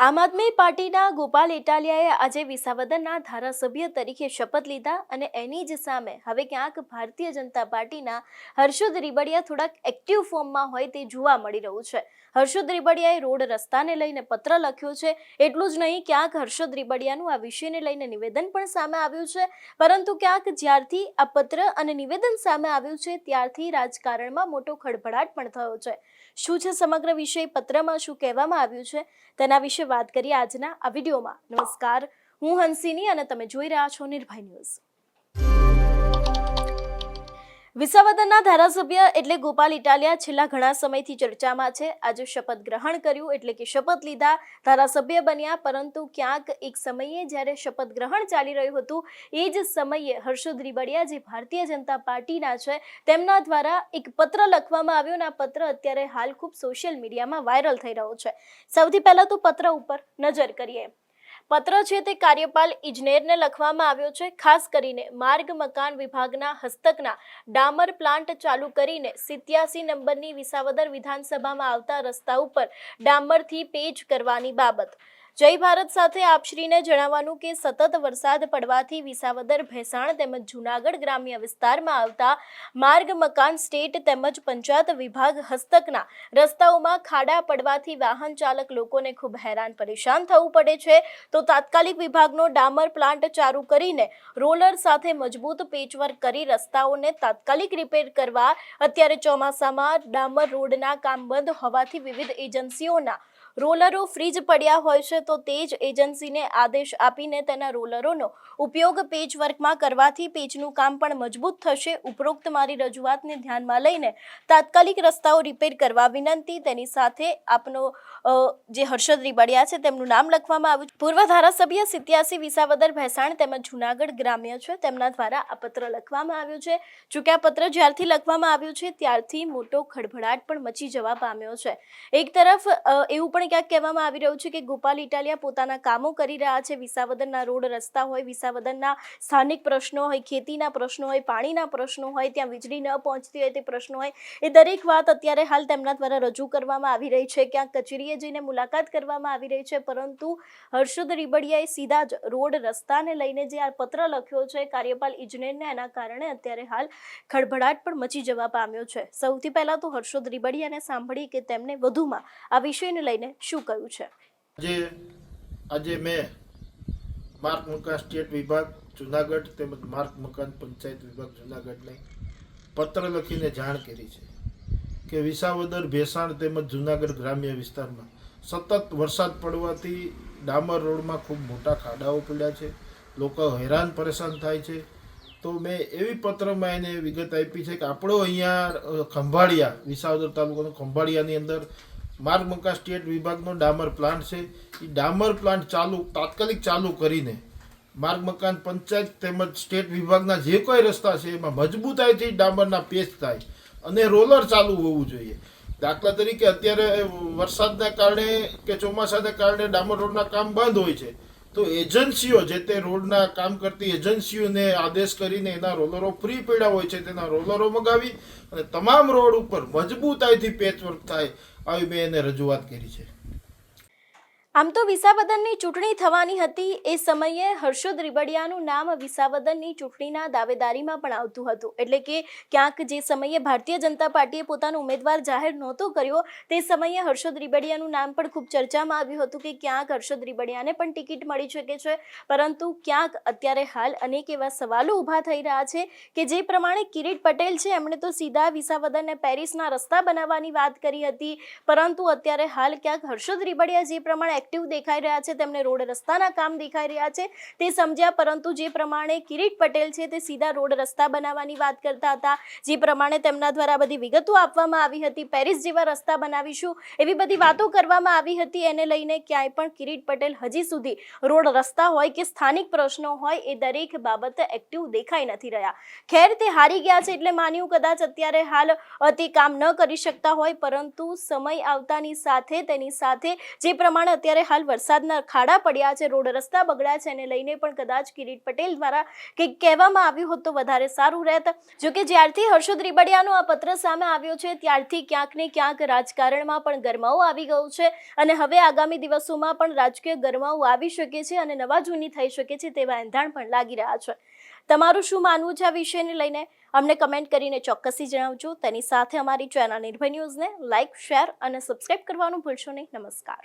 આમ આદમી પાર્ટીના ગોપાલ ઇટાલિયાએ આજે વિસાવદરના ધારાસભ્ય તરીકે શપથ લીધા અને એની જ સામે હવે ક્યાંક ભારતીય જનતા પાર્ટીના હર્ષદ રીબડિયા થોડાક એક્ટિવ ફોર્મમાં હોય તે જોવા મળી રહ્યું છે. હર્ષદ રીબડિયાએ રોડ રસ્તાને લઈને પત્ર લખ્યો છે. એટલું જ નહીં, ક્યાંક હર્ષદ રીબડિયાનું આ વિષયને લઈને નિવેદન પણ સામે આવ્યું છે. પરંતુ ક્યાંક જ્યારથી આ પત્ર અને નિવેદન સામે આવ્યું છે, ત્યારથી રાજકારણમાં મોટો ખળભળાટ પણ થયો છે. શું છે સમગ્ર વિષય? પત્રમાં શું કહેવામાં આવ્યું છે? તેના વિશે વાત કરીએ આજના આ વિડીયોમાં. નમસ્કાર. હું હંસિની અને તમે જોઈ રહ્યા છો નિર્ભય ન્યૂઝ. વિસાવદરના ધારાસભ્ય એટલે ગોપાલ ઇટાલિયા છેલ્લા ઘણા સમયથી ચર્ચામાં છે. આજે શપથ ગ્રહણ કર્યું એટલે કે શપથ લીધા ધારાસભ્ય બન્યા, પરંતુ ક્યાંક એક સમયે જ્યારે શપથ ગ્રહણ ચાલી રહ્યું હતું, એ જ સમયે હર્ષદ રીબડિયા, જે ભારતીય જનતા પાર્ટીના છે, તેમના દ્વારા એક પત્ર લખવામાં આવ્યો અને આ પત્ર અત્યારે હાલ ખૂબ સોશિયલ મીડિયામાં વાયરલ થઈ રહ્યો છે. સૌથી પહેલા તો પત્ર ઉપર નજર કરીએ. પત્ર છે તે કાર્યપાલ ઇજનેરને લખવામાં આવ્યો છે. ખાસ કરીને માર્ગ મકાન વિભાગના હસ્તકના ડામર પ્લાન્ટ ચાલુ કરીને સિત્યાસી નંબરની વિસાવદર વિધાનસભામાં આવતા રસ્તા ઉપર ડામરથી પેજ કરવાની બાબત. જય ભારત સાથે આપશ્રીને જણાવવાનું કે સતત વરસાદ પડવાથી વિસાવદર, ભેસાણ તેમજ જૂનાગઢ ગ્રામ્ય વિસ્તારમાં આવતા માર્ગ, મકાન, સ્ટેટ તેમજ પંચાયત વિભાગ હસ્તકના રસ્તાઓમાં ખાડા પડવાથી વાહન ચાલક લોકોને ખૂબ હેરાન પરેશાન થવું પડે છે. તો તાત્કાલિક વિભાગનો ડામર પ્લાન્ટ ચાલુ કરીને રોલર સાથે મજબૂત પેચવર્ક કરી રસ્તાઓને તાત્કાલિક રિપેર કરવા, અત્યારે ચોમાસામાં ડામર રોડના કામ બંધ હોવાથી વિવિધ એજન્સીઓના રોલરો ફ્રીજ પડ્યા હોય છે તો તે જ એજન્સીને આદેશ આપીને તેના રોલરોનો ઉપયોગ પેચવર્કમાં કરવાથી પેચનું કામ પણ મજબૂત થશે. ઉપરોક્ત મારી રજૂઆતને ધ્યાનમાં લઈને તાત્કાલિક રસ્તાઓ રિપેર કરવા વિનંતી. તેની સાથે આપનો જે હર્ષદ રીબડિયા છે તેમનું નામ લખવામાં આવ્યું પૂર્વ ધારાસભ્ય સિત્યાસી વિસાવદર ભેસાણ તેમજ જૂનાગઢ ગ્રામ્ય છે તેમના દ્વારા આ પત્ર લખવામાં આવ્યું છે. જોકે આ પત્ર જ્યારથી લખવામાં આવ્યું છે ત્યારથી મોટો ખળભળાટ પણ મચી જવા પામ્યો છે. એક તરફ એવું પણ ક્યાંક કહેવામાં આવી રહ્યું છે કે ગોપાલ ઇટાલિયા પોતાના કામો કરી રહ્યા છે. વિસાવદનના રોડ રસ્તા હોય, વિસાવદનના સ્થાનિક પ્રશ્નો હોય, ખેતીના પ્રશ્નો હોય, પાણીના પ્રશ્નો હોય, ત્યાં વીજળી ન પહોંચતી હોય તે પ્રશ્નો હોય, એ દરેક વાત અત્યારે હાલ તેમના દ્વારા રજૂ કરવામાં આવી રહી છે. ક્યાંક કચેરીએ જઈને મુલાકાત કરવામાં આવી રહી છે, પરંતુ હર્ષદ રીબડિયાએ સીધા જ રોડ રસ્તાને લઈને જે આ પત્ર લખ્યો છે, કાર્યપાલ ઇજનેરને, એના કારણે અત્યારે હાલ ખળભળાટ પણ મચી જવા પામ્યો છે. સૌથી પહેલા તો હર્ષદ રીબડિયાને સાંભળી કે તેમને વધુમાં આ વિષયને લઈને શું કહ્યું છે? આજે આજે મેં માર્ગ મકાન સ્ટેટ વિભાગ, જુનાગઢ તેમજ માર્ગ મકાન પંચાયત વિભાગ, જુનાગઢને પત્ર લખીને જાણ કરી છે કે વિસાવદર, ભેસાણ તેમજ જુનાગઢ ગ્રામ્ય વિસ્તારમાં સતત વરસાદ પડવાથી ડામર રોડમાં ખૂબ મોટા ખાડાઓ પડ્યા છે. લોકો હેરાન પરેશાન થાય છે. તો મેં એવી પત્રમાં એને વિગત આપી છે કે આપણો અહીંયા ખંભાળિયા, વિસાવદર તાલુકાનો ખંભાળિયાની અંદર માર્ગ મકાન સ્ટેટ વિભાગનો ડામર પ્લાન્ટ છે. એ ડામર પ્લાન્ટ ચાલુ, તાત્કાલિક ચાલુ કરીને માર્ગ મકાન પંચાયત તેમજ સ્ટેટ વિભાગના જે કોઈ રસ્તા છે, એમાં મજબૂતાઈથી ડામરના પેચ થાય અને રોલર ચાલુ હોવું જોઈએ. દાખલા તરીકે અત્યારે વરસાદના કારણે કે ચોમાસાના કારણે ડામર રોડના કામ બંધ હોય છે. તો એજન્સીઓ જે તે રોડના કામ કરતી એજન્સીઓને આદેશ કરીને એના રોલરો ફ્રી પડ્યા હોય છે, તેના રોલરો મગાવી અને તમામ રોડ ઉપર મજબૂતાઈથી પેચવર્ક થાય આવી મેં એને રજૂઆત કરી છે. આમ તો વિસાવદનની ચૂંટણી થવાની હતી. એ સમયે હર્ષદ રીબડિયાનું નામ વિસાવદનની ચૂંટણીના દાવેદારીમાં પણ આવતું હતું. એટલે કે ક્યાંક જે સમયે ભારતીય જનતા પાર્ટીએ પોતાનો ઉમેદવાર જાહેર નહોતો કર્યો, તે સમયે હર્ષદ રીબડિયાનું નામ પણ ખૂબ ચર્ચામાં આવ્યું હતું કે ક્યાંક હર્ષદ રીબડિયાને પણ ટિકિટ મળી શકે છે. પરંતુ ક્યાંક અત્યારે હાલ અનેક એવા સવાલો ઊભા થઈ રહ્યા છે કે જે પ્રમાણે કિરીટ પટેલ છે, એમણે તો સીધા વિસાવદનને પેરિસના રસ્તા બનાવવાની વાત કરી હતી. પરંતુ અત્યારે હાલ ક્યાંક હર્ષદ રીબડિયા જે પ્રમાણે એક્ટિવ દેખાઈ રહ્યા છે તેમને રોડ રસ્તાના કામ દેખાઈ રહ્યા છે, તે સમજ્યા પરંતુ જે પ્રમાણે કિરીટ પટેલ છે તે સીધા રોડ રસ્તા બનાવવાની વાત કરતા હતા. જે પ્રમાણે તેમના દ્વારા બધી વિગતો આપવામાં આવી હતી. પેરિસ જેવા રસ્તા બનાવીશું એવી બધી વાતો કરવામાં આવી હતી. એને લઈને ક્યાંય પણ કિરીટ પટેલ હજી સુધી રોડ રસ્તા હોય કે સ્થાનિક પ્રશ્નો હોય એ દરેક બાબતે એક્ટિવ દેખાઈ નથી રહ્યા. ખેર તે હારી ગયા છે એટલે માન્યું કદાચ અત્યારે હાલ તે કામ ન કરી શકતા હોય, પરંતુ સમય આવતાની સાથે તેની સાથે જે પ્રમાણે અત્યારે અત્યારે હાલ વરસાદના ખાડા પડ્યા છે, રોડ રસ્તા બગડ્યા છે, એને લઈને પણ કદાચ કિરીટ પટેલ દ્વારા કંઈક કહેવામાં આવ્યું હોત તો વધારે સારું રહેત. જોકે જ્યારથી હર્ષદ રીબડિયાનો આ પત્ર સામે આવ્યો છે, ત્યારથી ક્યાંક ને ક્યાંક રાજકારણમાં પણ ગરમાવો આવી ગયો છે અને હવે આગામી દિવસોમાં પણ રાજકીય ગરમાવો આવી શકે છે અને નવા જૂની થઈ શકે છે તેવા એંધાણ પણ લાગી રહ્યા છે. તમારું શું માનવું છે આ વિષયને લઈને? અમને કમેન્ટ કરીને ચોક્કસથી જણાવજો. તેની સાથે અમારી ચેનલ નિર્ભય ન્યૂઝને લાઇક શેર અને સબસ્ક્રાઇબ કરવાનું ભૂલશો નહીં. નમસ્કાર.